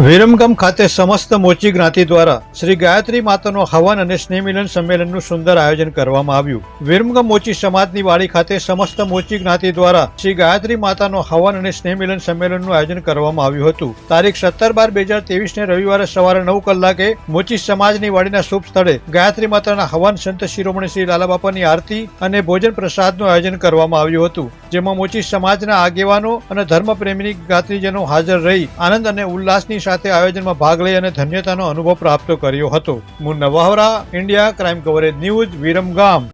વિરમગામ ખાતે સમસ્ત મોચી જ્ઞાતિ દ્વારા શ્રી ગાયત્રી માતાનો હવન અને સ્નેહમિલન સંમેલનનું સુંદર આયોજન કરવામાં આવ્યું. વિરમગામ મોચી સમાજની વાડી ખાતે સમસ્ત મોચી જ્ઞાતિ દ્વારા શ્રી ગાયત્રી માતાનો હવન અને સ્નેહમિલન સંમેલનનું આયોજન કરવામાં આવ્યું હતું. તારીખ સત્તર બાર બે હજાર ને રવિવારે સવારે નવ કલાકે મોચી સમાજની વાડીના શુભ સ્થળે ગાયત્રી માતાના હવન સંત શિરોમણી શ્રી લાલાબાપાની આરતી અને ભોજન પ્રસાદનું આયોજન કરવામાં આવ્યું હતું. જેમાં મોચી સમાજના આગેવાનો અને ધર્મપ્રેમીની જ્ઞાતિજનો હાજર રહી આનંદ અને ઉલ્લાસની સાથે આયોજનમાં ભાગ લઈ અને ધન્યતાનો અનુભવ પ્રાપ્ત કર્યો હતો. Munna Vahra, India crime coverage news, Viramgam.